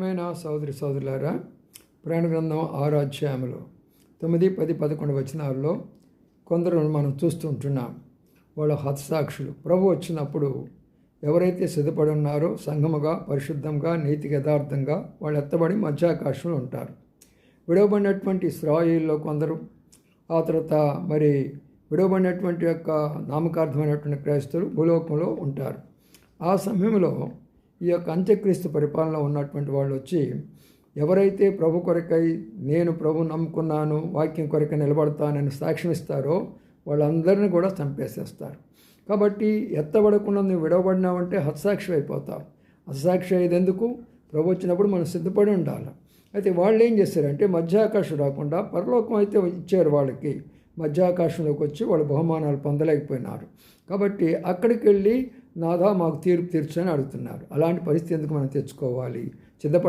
ప్రియమైన సోదరి సోదరులారా పురాణ గ్రంథం ఆరు అధ్యాయములు తొమ్మిది పది పదకొండు వచనాల్లో కొందరు మనం చూస్తూ ఉంటున్నాం. వాళ్ళ హతసాక్షులు. ప్రభు వచ్చినప్పుడు ఎవరైతే సిద్ధపడి ఉన్నారో సంఘముగా పరిశుద్ధంగా నీతి యథార్థంగా వాళ్ళు ఎత్తబడి మధ్యాకాశంలో ఉంటారు. విడవబడినటువంటి ఇస్రాయిల్లో కొందరు ఆ తర్వాత మరి విడవబడినటువంటి యొక్క నామకార్థమైనటువంటి క్రైస్తులు భూలోకంలో ఉంటారు. ఆ సమయంలో ఈ యొక్క అంత్యక్రీస్తు పరిపాలన ఉన్నటువంటి వాళ్ళు వచ్చి ఎవరైతే ప్రభు కొరకై నేను ప్రభు నమ్ముకున్నాను వాక్యం కొరకై నిలబడతానని సాక్ష్యం ఇస్తారో వాళ్ళందరినీ కూడా చంపేసేస్తారు. కాబట్టి ఎత్తబడకుండా నువ్వు విడవబడినావంటే హత్సాక్షి అయిపోతావు హత్సాక్షి అయ్యేది ఎందుకు ప్రభు వచ్చినప్పుడు మనం సిద్ధపడి ఉండాలి. అయితే వాళ్ళు ఏం చేశారంటే మధ్యాకాశం రాకుండా పరలోకం అయితే ఇచ్చారు వాళ్ళకి. మధ్యాకాశంలోకి వచ్చి వాళ్ళు బహుమానాలు పొందలేకపోయినారు. కాబట్టి అక్కడికి వెళ్ళి నాదా మాకు తీర్పు తీర్చని అడుగుతున్నారు. అలాంటి పరిస్థితి ఎందుకు మనం తెచ్చుకోవాలి? సిద్ధపడ